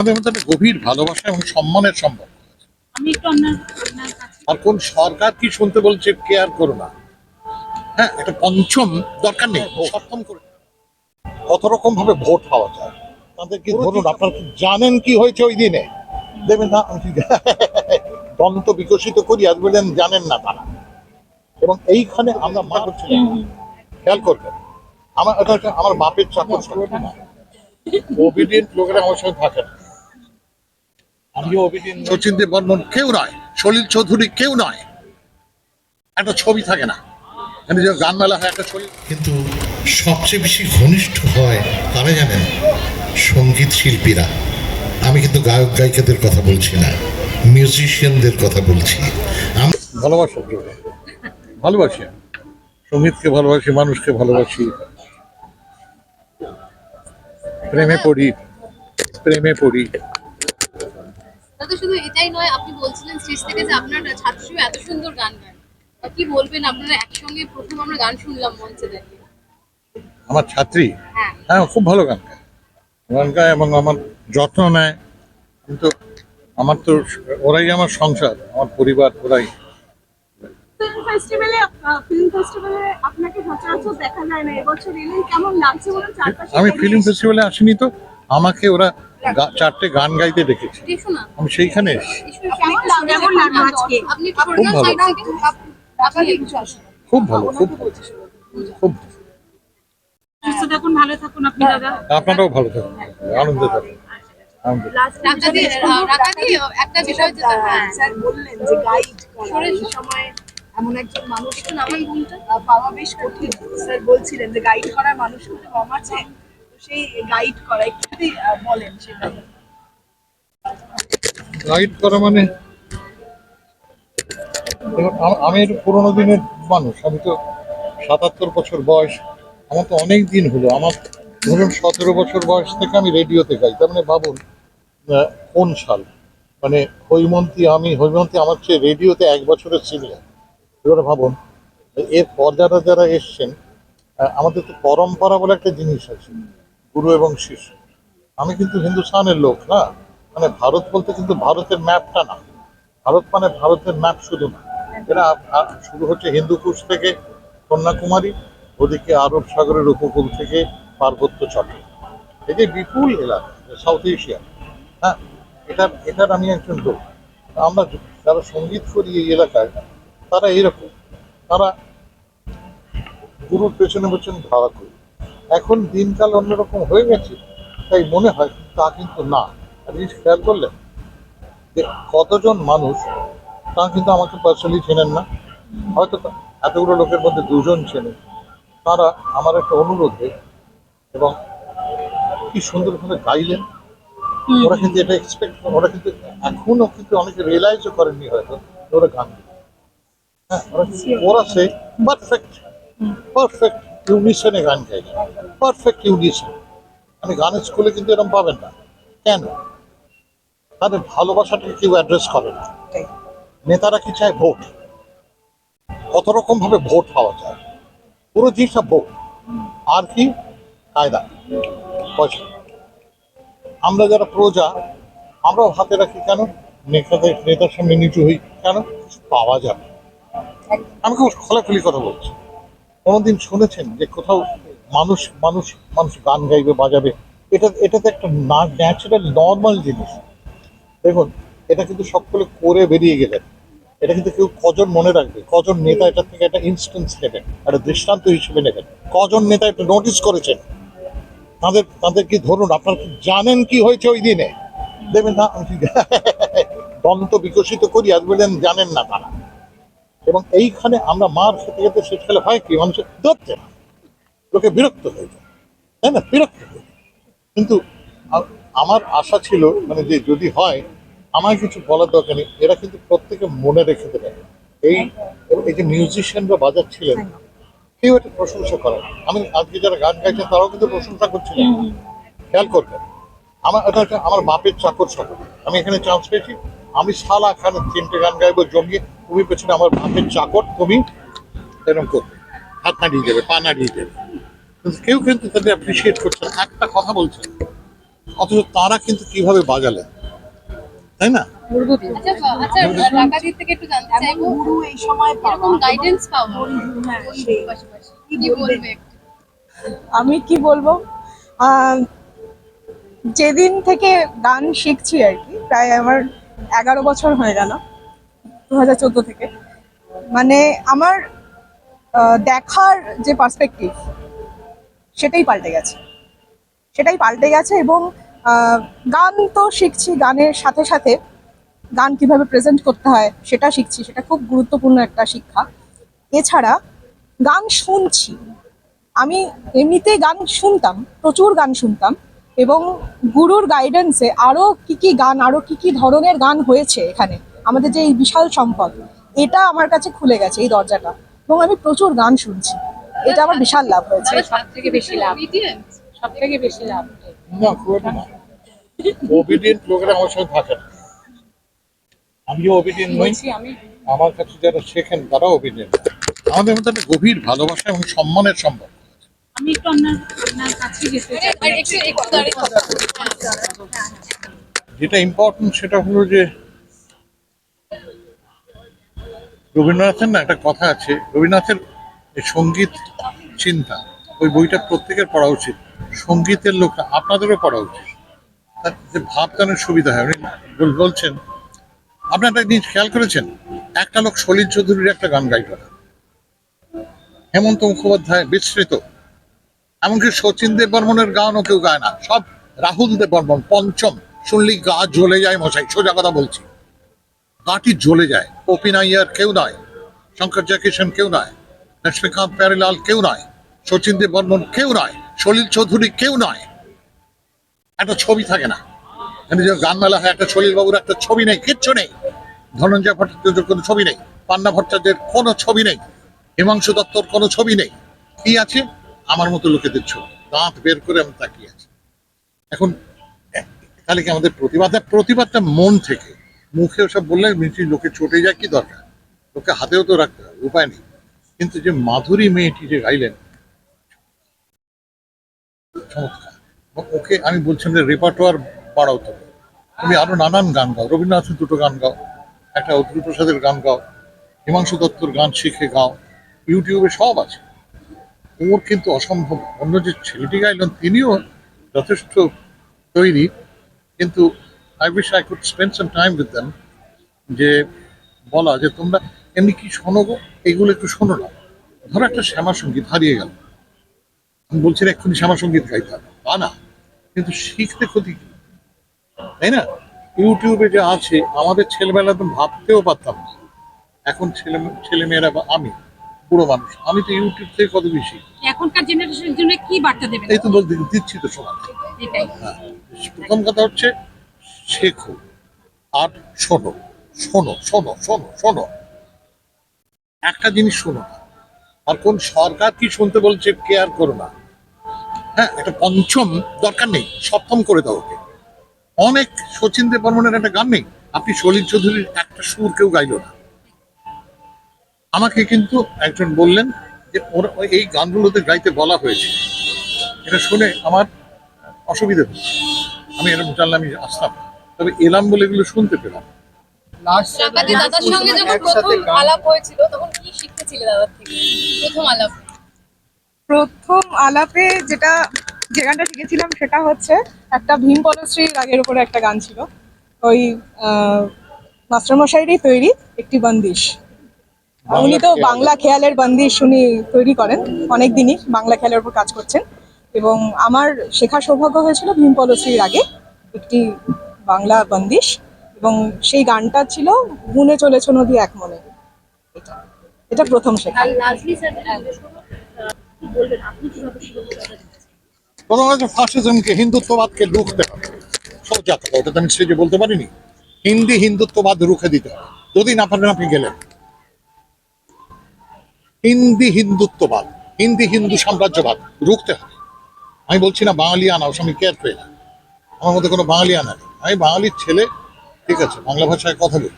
আমাদের মধ্যে একটা গভীর ভালোবাসা এবং সম্মানের সম্পর্ক আমি একটু আপনার আপনার কাছে আর কোন সরকার কি শুনতে বলছে কেয়ার করো না। হ্যাঁ একটা পঞ্চম দরকার নেই সপ্তম করে। কত রকম ভাবে ভোট পাওয়া যায় তাদের কি ধরুন আপনারা কি জানেন কি হয়েছে ওই দিনে? দেবেন না দন্ত বিকশিত করি আজ বললেন জানেন না তারা। এবং এইখানে আমরা মা করছিলাম খেয়াল করবেন। আমার এটা হচ্ছে আমার বাপের চাকর। ওবিডিয়েন্ট লোকেরা আমার সঙ্গে থাকে না। সচিন দেব বর্মন কেউ নয় সলিল চৌধুরী কেউ নয়। একটা ছবি থাকে না। এখানে যে গান মেলা হয় একটা ছবি। কিন্তু সবচেয়ে বেশি ঘনিষ্ঠ হয় তারা জানেন? সংগীত শিল্পীরা। আমি কিন্তু গায়ক গায়িকাদের কথা বলছি না মিউজিশিয়ানদের কথা বলছি। আমি ভালোবাসা ভালোবাসি। সঙ্গীতকে ভালোবাসি মানুষকে ভালোবাসি। প্রেমে পড়ি প্রেমে পড়ি। দাদা শুধু এটাই নয় আপনি বলছিলেন স্টেজ থেকে যে আপনার ছাত্রী এত সুন্দর গান গায়। তা কি বলবেন? আপনারা একসঙ্গে প্রথম আমরা গান শুনলাম মঞ্চে দাঁড়িয়ে আমার ছাত্রী? হ্যাঁ। হ্যাঁ খুব ভালো গান গায়। গান গায় এবং আমার যত্ন নেয়। কিন্তু আমার তো ওরাই আমার সংসার আমার পরিবার ওরাই। ফিল্ম ফেস্টিভ্যালে ফিল্ম ফেস্টিভ্যালে আপনাকে সচরাচর দেখা যায় না। এবছর এলেন কেমন লাগছে বলুন? চারপাশে আমি ফিল্ম ফেস্টিভ্যালে আসিনি তো। আমাকে ওরা চারটে গান গাইতে দেখেছি। আমি সেইখানে খুব ভালো। খুব ভালো খুব খুব ভালো। সুস্থ থাকুন ভালো থাকুন আপনি দাদা। আপনারাও ভালো থাকুন। আনন্দে থাকুন। একটা বিষয় হ্যাঁ। স্যার বললেন যে গাইড সময় এমন একজন মানুষ একটু নামান বোনটা আহ, পাওয়া বেশ কঠিন। স্যার বলছিলেন যে গাইড করার মানুষ কিন্তু কম আছে। সেই গাইড করা, একটু বলেন সেটা গাইড করা মানে? আম- একটু পুরোনো দিনের মানুষ, আমি তো সাতাত্তর বছর বয়স, আমার তো অনেক দিন হলো। আমার ধরুন সতেরো বছর বয়স থেকে আমি রেডিওতে গাই, তার মানে ভাবুন কোন সাল? মানে হৈমন্তী, আমি, হৈমন্তী আমার চেয়ে রেডিওতে এক বছরের সিনিয়র এবারে ভাবুন, এর পর যারা যারা এসছেন আমাদের তো পরম্পরা বলে একটা জিনিস আছে। গুরু এবং শিষ্য। আমি কিন্তু হিন্দুস্তানের লোক না। মানে ভারত বলতে কিন্তু ভারতের ম্যাপটা না। ভারত মানে ভারতের ম্যাপ শুধু না। এরা শুরু হচ্ছে হিন্দুকুশ থেকে কন্যাকুমারী, ওদিকে আরব সাগরের উপকূল থেকে পার্বত্য চট্ট এই যে বিপুল এলাকা সাউথ এশিয়া হ্যাঁ এটার এটার আমি একজন লোক। আমরা যারা সংগীত করি এই এলাকায়, তারা এইরকম। তারা গুরুর পেছনে পেছনে ধারা করি। এখন দিনকাল অন্যরকম হয়ে গেছে তাই মনে হয় তা কিন্তু না। জিনিস খেয়াল করলেন যে কতজন মানুষ তা কিন্তু আমাকে পার্সোনালি চেনেন না। হয়তো এতগুলো লোকের মধ্যে দুজন চেনে তারা আমার একটা অনুরোধে এবং কি সুন্দরভাবে গাইলেন ওরা কিন্তু এটা এক্সপেক্ট ওরা কিন্তু এখনও কিন্তু অনেকে রিয়েলাইজও করেননি হয়তো ওরা গান হ্যাঁ ওরা ওরা সে পারফেক্ট পারফেক্ট ইউনিশনে গান গাই পারফেক্ট ইউনিশন। মানে গানের স্কুলে কিন্তু এরকম পাবেন না। কেন? তাদের ভালোবাসাটাকে কেউ অ্যাড্রেস করে না। নেতারা কি চায়? ভোট। কত রকম ভাবে ভোট পাওয়া যায়। পুরো জিনিসটা ভোট। আর কি? কায়দা। পয়সা। আমরা যারা প্রজা আমরাও হাতে রাখি। কেন? নেতাদের নেতার সামনে নিচু হই। কেন? পাওয়া যাবে। আমি খুব খোলাখুলি কথা বলছি। কোনোদিন শুনেছেন যে কোথাও মানুষ মানুষ মানুষ গান গাইবে, বাজাবে? এটা এটা তো একটা ন্যাচারাল নর্মাল জিনিস। দেখুন, এটা কিন্তু সকলে করে বেরিয়ে গেলেন। এটা কিন্তু কেউ কজন মনে রাখবে? কজন নেতা এটা থেকে একটা ইনস্টেন্স নেবেন, একটা দৃষ্টান্ত হিসেবে নেবেন? কজন নেতা এটা নোটিস করেছেন? তাদের তাদের কি ধরুন, আপনারা জানেন কি হয়েছে ওই দিনে? দেবেন না দন্ত বিকশিত করি, আজ বললেন জানেন না তারা। এবং এইখানে আমরা মার খেতে খেতে শেষ খেলে হয় কি? মানুষের ধরতে না। লোকে বিরক্ত হয়ে যায়। তাই না? বিরক্ত হয়ে যায়। কিন্তু আমার আশা ছিল মানে যে যদি হয় আমার কিছু বলার দরকার নেই। এরা কিন্তু প্রত্যেকে মনে রেখে দেবে। এই এই যে মিউজিশিয়ানরা বাজাচ্ছিলেন কেউ এটা প্রশংসা করে আমি আজকে যারা গান গাইছেন তারাও কিন্তু প্রশংসা করছিলেন খেয়াল করবেন। আমার এটা হচ্ছে আমার বাপের চাকর সকল আমি এখানে চান্স পেয়েছি। আমি সালা খানে তিনটে গান গাইবো জমিয়ে তুমি পেছনে আমার বাপের চাকর তুমি এরকম করবে। হাত নাড়িয়ে দেবে পা নাড়িয়ে দেবে। কিন্তু কেউ কিন্তু তাদের অ্যাপ্রিসিয়েট করছে না। একটা কথা বলছে অথচ তারা কিন্তু কীভাবে বাজালেন তাই না? আচ্ছা আচ্ছা হ্যাঁ? আমি কি বলব? যেদিন থেকে গান শিখছি আর কি প্রায় আমার এগারো বছর হয়ে গেল। দু হাজার চোদ্দ থেকে। মানে আমার দেখার যে পার্সপেক্টিভ সেটাই পাল্টে গেছে। সেটাই পাল্টে গেছে এবং গান তো শিখছি গানের সাথে সাথে। গান কীভাবে প্রেজেন্ট করতে হয় সেটা শিখছি, সেটা খুব গুরুত্বপূর্ণ একটা শিক্ষা। এছাড়া গান শুনছি। আমি এমনিতে গান শুনতাম, প্রচুর গান শুনতাম এবং গুরুর গাইডেন্সে আরও কি কি গান আরও কি কি ধরনের গান হয়েছে এখানে। আমাদের যে এই বিশাল সম্পদ এটা আমার কাছে খুলে গেছে এই দরজাটা এবং আমি প্রচুর গান শুনছি। এটা আমার বিশাল লাভ হয়েছে। সব থেকে বেশি লাভ। সব থেকে বেশি লাভ। না খুব একটা ওবিডিয়েন্ট লোকেরা আমার সঙ্গে থাকে না। আমিও ওবিডিয়েন্ট নই। আমার কাছে যারা শেখেন তারা অভিনেন আমাদের মধ্যে একটা গভীর ভালোবাসা এবং সম্মানের সম্পর্ক আমি একটু আপনার আপনার কাছে যেতে আর একটু একটু দাঁড়িয়ে কথা বলুন। যেটা ইম্পর্টেন্ট সেটা হলো যে রবীন্দ্রনাথের না একটা কথা আছে, রবীন্দ্রনাথের সংগীত চিন্তা, ওই বইটা প্রত্যেকের পড়া উচিত। সঙ্গীতের লোক আপনাদেরও পড়া উচিত। তার সুবিধা হয়, উনি বলছেন, আপনি একটা জিনিস খেয়াল করেছেন? একটা লোক সলিল চৌধুরীর একটা গান গাইল না। হেমন্ত মুখোপাধ্যায় বিস্মৃত এমনকি শচীন দেব বর্মনের গানও কেউ গায় না। সব রাহুল দেব বর্মন, পঞ্চম। শুনলি গা জ্বলে যায় মশাই, সোজা কথা বলছি। গাটি জ্বলে যায়। কপিন আইয়ার কেউ নয় শঙ্কর জয়কিষণ কেউ নয় লক্ষ্মীকান্ত প্যারিলাল কেউ নয় শচীন দেব বর্মন কেউ নয় সলিল চৌধুরী কেউ নয় একটা ছবি থাকে না। এখানে যে গান মেলা হয়, একটা সলিল বাবুর একটা ছবি নেই, কিচ্ছু নেই। ধনঞ্জয় ভট্টাচার্যের কোনো ছবি নেই, পান্না ভট্টাচার্যের কোনো ছবি নেই, হিমাংশু দত্তর কোনো ছবি নেই। কি আছে? আমার মতো লোকেদের ছবি। দাঁত বের করে আমি তাকিয়ে আছি। এখন তাহলে কি আমাদের প্রতিবাদ? প্রতিবাদটা মন থেকে। মুখে ওসব বললে নিচে লোকে চটে যায়, কি দরকার? লোকে হাতেও তো রাখতে হবে, উপায় নেই। কিন্তু যে মাধুরী মেয়েটি যে গাইলেন ওকে আমি বলছিলাম যে, রেপার্টোয়ার বাড়াও তুমি তুমি আরও নানান গান গাও। রবীন্দ্রনাথের দুটো গান গাও, একটা অতুল প্রসাদের গান গাও, হিমাংশু দত্তর গান শিখে গাও, ইউটিউবে সব আছে। ওর কিন্তু অসম্ভব। অন্য যে ছেলেটি গাইলেন, তিনিও যথেষ্ট তৈরি। কিন্তু I wish I could spend some time with them যে বলা যে তোমরা এমনি কি শোনো গো? এগুলো একটু শোনো না। ধরো একটা শ্যামা সংগীত হারিয়ে গেল। আমি বলছি না এক্ষুনি শ্যামা সংগীত গাইতে হবে। তা না কিন্তু শিখতে ক্ষতি কি? তাই না? ইউটিউবে যে আছে আমাদের ছেলেবেলা তো ভাবতেও পারতাম না। এখন ছেলে ছেলেমেয়েরা বা আমি বুড়ো মানুষ আমি তো ইউটিউব থেকে কত বেশি? এখনকার জেনারেশনের জন্য কি বার্তা দেবেন? এই তো বলতে দিচ্ছি তো এটাই। হ্যাঁ প্রথম কথা হচ্ছে শেখো। আর শোনো শোনো শোনো শোনো শোনো। একটা জিনিস শোনো আর কোন সরকার কি শুনতে বলছে কেয়ার করো না। হ্যাঁ একটা পঞ্চম দরকার নেই, সপ্তম করে দাও ওকে। অনেক শচীন দেব বর্মনের একটা গান নেই, আপনি সলিল চৌধুরীর একটা সুর কেউ গাইল না। আমাকে কিন্তু একজন বললেন যে ওরা এই গানগুলোতে গাইতে বলা হয়েছে। এটা শুনে আমার অসুবিধা হচ্ছে। আমি এরকম জানলে আমি আসতাম। তবে এলাম বলে এগুলো শুনতে পেলাম। ঢাকাতে দাদার সঙ্গে যখন প্রথম আলাপ হয়েছিল তখন কি শিখতেছিলে দাদার থেকে? প্রথম আলাপ। প্রথম আলাপে যেটা যে গানটা শিখেছিলাম সেটা হচ্ছে একটা ভীম পলশ্রী রাগের উপরে একটা গান ছিল। ওই মাস্টারমশাইরই তৈরি একটি বন্দিশ। উনি তো বাংলা খেয়ালের বন্দিশ উনি তৈরি করেন। অনেক দিনই বাংলা খেয়ালের উপর কাজ করছেন। এবং আমার শেখার সৌভাগ্য হয়েছিল ভীম পলশ্রীর আগে একটি বাংলা বন্দিশ এবং সেই গানটা ছিল গুনে চলেছ নদী এক মনে। এটা এটা প্রথম শেখা। ফাসিজমকে হিন্দুত্ববাদকে রুখতে হবে সোজা কথা ওটা তো আমি স্টেজে বলতে পারিনি। হিন্দি হিন্দুত্ববাদ রুখে দিতে হবে যদি না পারেন আপনি গেলেন। হিন্দি হিন্দুত্ববাদ হিন্দি হিন্দু সাম্রাজ্যবাদ রুখতে হবে আমি বলছি না বাঙালি আনাও আমি কেয়ার পেয়ে না। আমার মধ্যে কোনো বাঙালি আনা নেই। আমি বাঙালির ছেলে, ঠিক আছে, বাংলা ভাষায় কথা বলি।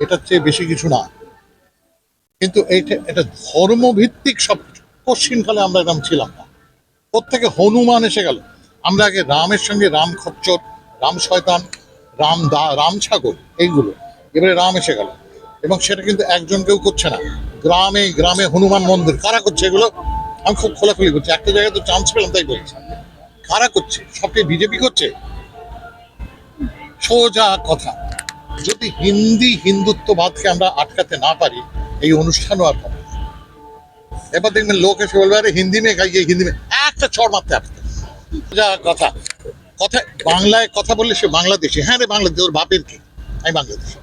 এটার চেয়ে বেশি কিছু না। কিন্তু এইটা, এটা ধর্মভিত্তিক সব পশ্চিমকালে আমরা এরকম ছিলাম না। প্রত্যেকে হনুমান এসে গেল। আমরা আগে রামের সঙ্গে রাম খচ্চর, রাম শয়তান, রাম দা, রাম ছাগল, এইগুলো। এবারে রাম এসে গেল। এবং সেটা কিন্তু একজন কেউ করছে না। গ্রামে গ্রামে হনুমান মন্দির। কারা করছে এগুলো? আমি খুব খোলাখুলি করছি একটা জায়গায় তো চান্স পেলাম, তাই বলছি। কারা করছে? সবকে বিজেপি করছে? সোজা কথা। যদি হিন্দি হিন্দুত্ববাদকে আমরা আটকাতে না পারি, এই অনুষ্ঠানও আর হবে এবার দেখবেন লোক এসে বলবে, আরে, হিন্দি মেয়ে গাইয়ে, হিন্দি মেয়ে একটা চড় মারতে আসতে সোজা কথা। কথা, বাংলায় কথা বললে সে বাংলাদেশি। হ্যাঁ রে, বাংলাদেশ। ওর বাপের কি? আমি বাংলাদেশি।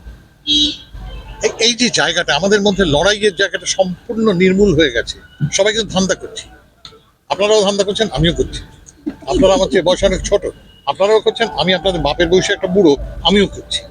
এই যে জায়গাটা, আমাদের মধ্যে লড়াইয়ের জায়গাটা সম্পূর্ণ নির্মূল হয়ে গেছে। সবাই কিন্তু ধান্দা করছে। আপনারাও ধান্দা করছেন, আমিও করছি। আপনারা আমার চেয়ে বয়স অনেক ছোট। আপনারাও করছেন আমি আপনাদের বাপের বয়সে একটা বুড়ো আমিও করছি।